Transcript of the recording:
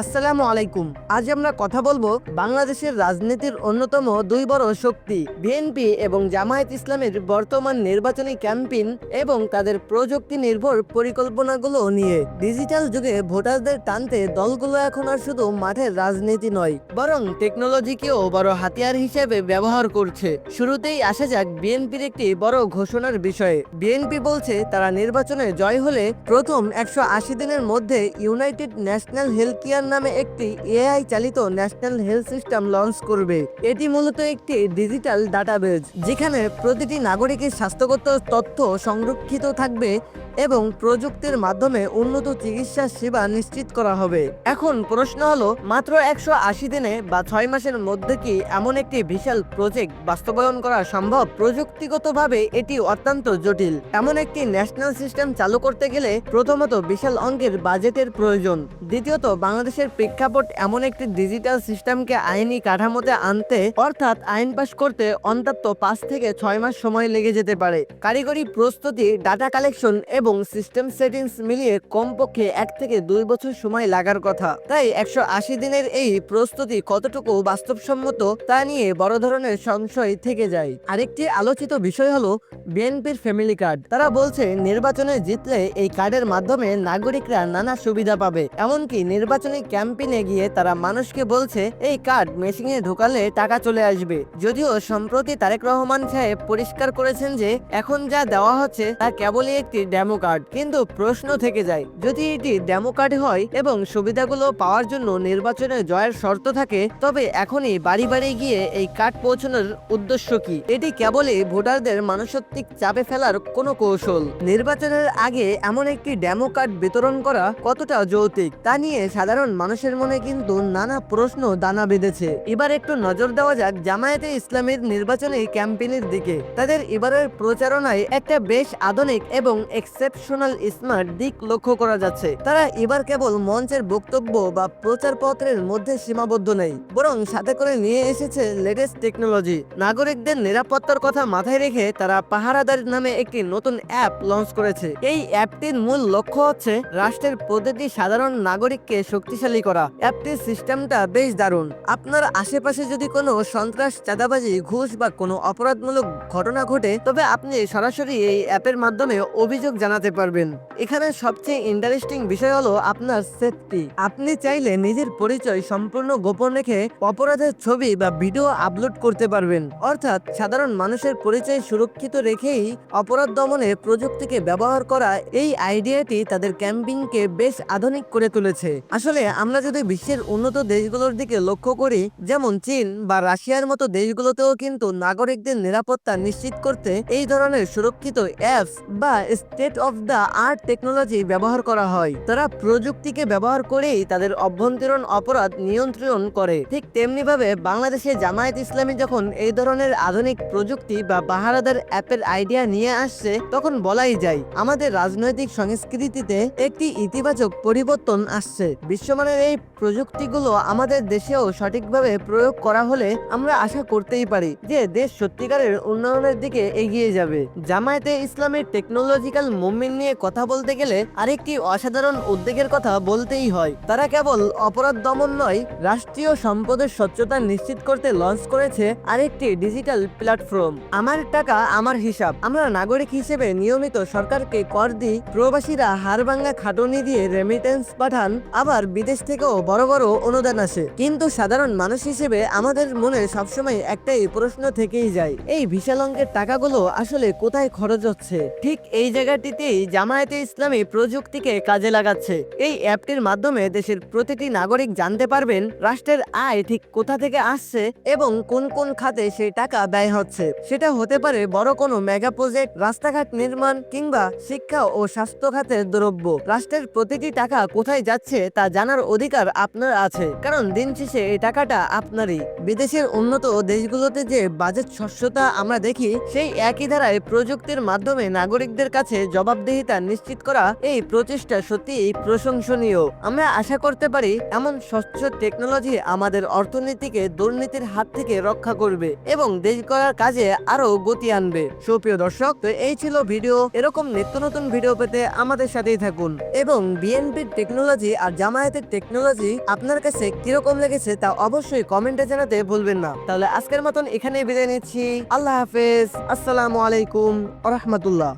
আসসালামু আলাইকুম। আজ আমরা কথা বলব বাংলাদেশের রাজনীতির অন্যতম দুই বড় শক্তি, বিএনপি এবং জামায়াত ইসলামের বর্তমান নির্বাচনী ক্যাম্পেইন এবং তাদের প্রযুক্তি নির্ভর পরিকল্পনাগুলো নিয়ে। ডিজিটাল যুগে ভোটারদের টানতে দলগুলো এখন আর শুধু মাঠের রাজনীতি নয়, বরং টেকনোলজিকেও বড় হাতিয়ার হিসেবে ব্যবহার করছে। শুরুতেই আসা যাক বিএনপির একটি বড় ঘোষণার বিষয়ে। বিএনপি বলছে তারা নির্বাচনে জয় হলে প্রথম একশো আশি দিনের মধ্যে ইউনাইটেড ন্যাশনাল হেলথ কেয়ার নামে একটি এআই চালিত ন্যাশনাল হেলথ সিস্টেম লঞ্চ করবে। এটি মূলত একটি ডিজিটাল ডাটাবেজ, যেখানে প্রতিটি নাগরিকের স্বাস্থ্যগত তথ্য সংরক্ষিত থাকবে এবং প্রযুক্তির মাধ্যমে উন্নত চিকিৎসা সেবা নিশ্চিত করা হবে। এখন প্রশ্ন হলো, মাত্র একশো আশি দিনে বা ছয় মাসের মধ্যে কি এমন একটি বিশাল প্রজেক্ট বাস্তবায়ন করা সম্ভব? প্রযুক্তিগতভাবে এটি অত্যন্ত জটিল। এমন একটি ন্যাশনাল সিস্টেম চালু করতে গেলে প্রথমত বিশাল অঙ্কের বাজেটের প্রয়োজন। দ্বিতীয়ত, বাংলাদেশের প্রেক্ষাপট এমন একটি ডিজিটাল সিস্টেমকে আইনি কাঠামোতে আনতে, অর্থাৎ আইন পাস করতে অন্তত পাঁচ থেকে ছয় মাস সময় লেগে যেতে পারে। কারিগরি প্রস্তুতি, ডাটা কালেকশন এবং সিস্টেম সেটিংস মিলিয়ে কমপক্ষে এক থেকে দুই বছর সময় লাগার কথা। তাই একশো আশি দিনের এই প্রস্তুতি কতটুকু বাস্তবসম্মত তা নিয়ে বড় ধরনের সংশয় থেকে যায়। আরেকটি আলোচিত বিষয় হলো বিএনপির ফ্যামিলি কার্ড তারা বলছে নির্বাচনে জিতলে এই কার্ডের মাধ্যমে নাগরিকরা নানা সুবিধা পাবে। এমনকি নির্বাচনী ক্যাম্পেইনে গিয়ে তারা মানুষকে বলছে, এই কার্ড মেশিনে ঢোকালে টাকা চলে আসবে। যদিও সম্প্রতি তারেক রহমান সাহেব পরিষ্কার করেছেন যে, এখন যা দেওয়া হচ্ছে তা কেবলই একটি ডেমো কার্ড কিন্তু প্রশ্ন থেকে যায়, যদি এটি ডেমো কার্ড হয় এবং সুবিধাগুলো পাওয়ার জন্য নির্বাচনে জয়ের শর্ত থাকে, তবে এখনই বাড়ি বাড়ি গিয়ে এই কার্ড পৌঁছানোর উদ্দেশ্য কি? এটি কেবলই ভোটারদের মানসিক চাপে ফেলার কোনো কৌশল। নির্বাচনের আগে এমন একটি ডেমো কার্ড বিতরণ করা কতটা যৌতিক তা নিয়ে সাধারণ মানুষের মনে কিন্তু নানা প্রশ্ন দানা বেঁধেছে। এবার একটু নজর দেওয়া যাক জামায়াতে ইসলামের নির্বাচনী ক্যাম্পেইনের দিকে। তাদের এবারের প্রচারণায় একটা বেশ আধুনিক এবং এক্সেপশনাল স্মার্ট দিক লক্ষ্য করা যাচ্ছে। তারা এবার কেবল মঞ্চের বক্তব্য বা প্রচারপত্রের মধ্যে সীমাবদ্ধ নেই, বরং সাথে করে নিয়ে এসেছে লেটেস্ট টেকনোলজি নাগরিকদের নিরাপত্তার কথা মাথায় রেখে তারা পাহারাদার নামে একটি নতুন অ্যাপ লঞ্চ করেছে। এই অ্যাপটির মূল লক্ষ্য হচ্ছে রাষ্ট্রের প্রতিটি সাধারণ নাগরিককে শক্তিশালী করা। অ্যাপটির সিস্টেমটা বেশ দারুণ। আপনার আশেপাশে যদি কোনো সন্ত্রাস, চাঁদাবাজি, ঘুষ বা কোনো অপরাধমূলক ঘটনা ঘটে, তবে আপনি সরাসরি এই অ্যাপের মাধ্যমে অভিযোগ জানাতে পারবেন। এখানে সবচেয়ে ইন্টারেস্টিং বিষয় হলো আপনার সেফটি আপনি চাইলে নিজের পরিচয় সম্পূর্ণ গোপন রেখে অপরাধের ছবি বা ভিডিও আপলোড করতে পারবেন। অর্থাৎ সাধারণ মানুষের পরিচয় সুরক্ষিত রেখেই অপরাধ দমনে প্রযুক্তিকে ব্যবহার করা এই আইডিয়াটি তাদের ক্যাম্পিংকে বেশ আধুনিক করে তুলেছে। আসলে আমরা যদি বিশ্বের উন্নত দেশগুলোর দিকে লক্ষ্য করি, যেমন চীন বা রাশিয়ার মতো দেশগুলোতেও কিন্তু নাগরিকদের নিরাপত্তা নিশ্চিত করতে এই ধরনের সুরক্ষিত অ্যাপস বা state of the art technology ব্যবহার করা হয়। তারা প্রযুক্তিকে ব্যবহার করেই তাদের অভ্যন্তরীণ অপরাধ নিয়ন্ত্রণ করে। ঠিক তেমনি ভাবে বাংলাদেশে জামায়াত ইসলামী যখন এই ধরনের আধুনিক প্রযুক্তি বা বাহারাদার অ্যাপের আইডিয়া নিয়ে আসছে, তখন বলাই যায়, আমাদের রাজনৈতিক সংস্কৃতিতে একটি ইতিবাচক পরিবর্তন আসছে। বিশ্বমানের এই প্রযুক্তিগুলো আমাদের দেশেও সঠিকভাবে প্রয়োগ করা হলে আমরা আশা করতেই পারি যে দেশ সত্যিকারের উন্নয়নের দিকে এগিয়ে যাবে। জামায়াতে ইসলামের টেকনোলজিক্যাল মুভমেন্ট নিয়ে কথা বলতে গেলে আরেকটি অসাধারণ উদ্যোগের কথা বলতেই হয়। তারা কেবল অপরাধ দমন নয়, রাষ্ট্রীয় সম্পদের স্বচ্ছতা নিশ্চিত করতে লঞ্চ করেছে আরেকটি ডিজিটাল প্ল্যাটফর্ম। আমার টাকা, আমার হিসাব। আমরা নাগরিক হিসেবে নিয়মিত সরকারকে কর দিই, প্রবাসীরা হাড়ভাঙ্গা খাটুনি দিয়ে রেমিটেন্স পাঠান, আবার বিদেশ থেকেও বড় বড় অনুদান আসে। কিন্তু সাধারণ মানুষ হিসেবে আমাদের মনে সবসময় একটাই প্রশ্ন থেকেই যায়, এই বিশাল অঙ্কের টাকাগুলো আসলে কোথায় খরচ হচ্ছে? ঠিক এই জায়গাটিতেই জামায়াতে ইসলামী প্রযুক্তিকে কাজে লাগাচ্ছে। এই অ্যাপটির মাধ্যমে দেশের প্রতিটি নাগরিক জানতে পারবেন রাষ্ট্রের আয় ঠিক কোথা থেকে আসছে এবং কোন কোন খাতে সেই টাকা ব্যয় হচ্ছে। সেটা হতে পারে বড় কোনো মেগা প্রজেক্ট, রাস্তাঘাট নির্মাণ কিংবা শিক্ষা ও স্বাস্থ্য খাতের দ্রব্য। রাষ্ট্রের প্রতিটি টাকা কোথায় যাচ্ছে তা জানার অধিকার আপনার আছে, কারণ দিন শেষে এই টাকাটা আপনারই। বিদেশের উন্নত দেশগুলোতে যে বাজেট স্বচ্ছতা আমরা দেখি, সেই একই ধারায় প্রযুক্তির মাধ্যমে নাগরিকদের কাছে জবাব জবাবদিহিতা নিশ্চিত করা এই প্রচেষ্টা সত্যিই প্রশংসনীয়। আমরা আশা করতে পারি এমন স্বচ্ছ টেকনোলজি আমাদের অর্থনীতিকে দুর্নীতির হাত থেকে রক্ষা করবে এবং দেশ করার কাজে আরও গতি আনবে। সুপ্রিয় দর্শক, তো এই ছিল ভিডিও। এরকম নিত্য নতুন ভিডিও পেতে আমাদের সাথেই থাকুন। এবং বিএনপির টেকনোলজি আর জামায়াতের টেকনোলজি আপনার কাছে কীরকম লেগেছে তা অবশ্যই কমেন্টে জানাতে ভুলবেন না। তাহলে আজকের মতন এখানেই বিদায় নিচ্ছি। আল্লাহ হাফেজ। আসসালামু আলাইকুম রহমতুল্লাহ।